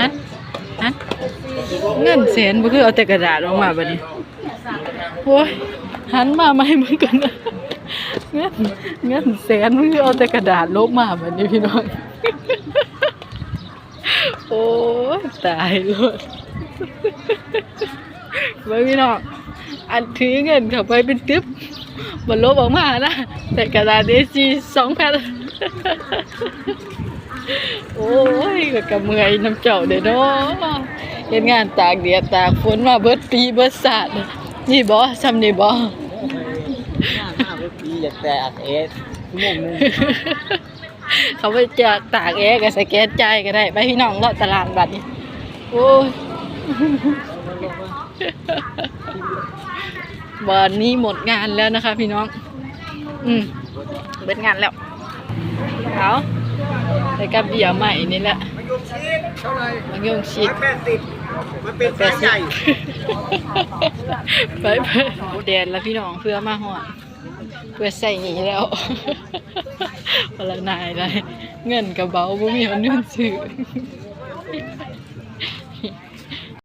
ฮะฮะเงินแสนบ่คือเอาแต่กระดาษออกมาบัดนี้โอ้ยหันมาใหม่มึงก่อนนะเงินเงินแสนมึงคือเอาแต่กระดาษลบมาบัดนี้พี่น้องโอ้ตายเลยเบิ่งพี่น้องอันถือเงินเข้าไปเป็นตึ๊บมันลบออกมานะแต่กระดาษ A4 สองแผ่น โอ้ยก็กะเมื่อยน้ำเจ้าเด้อเนาะเฮ็ดงานตากแดดตากฝนมาเบิดปีเบิดศาสตร์นี่บ่ซำนี่บ่ห้าห้าปีอยากแตกเอสชั่วโมงนึงเขาไปจะตากแอร์ก็สแกนจ่ายก็ได้ ไปพี่น้องเลาะตลาดบัดนี้โอ้ยวันนี้หมดงานแล้วนะคะ พี่น้อง อืมเบิดงานแล้ว เอาไปกับเบียร์ใหม่นี่แหละมายงชีสเท่าไหร่มังยงชิดแปดสิบมันเป็นไซส์ใหญ่ไปไปแดนแล้วพี่น้องเพื่อมาหอดเพื่อใส่หนีแล้วพละนายได้เงินกระเป๋าบ่มีเอาเงินซื้อ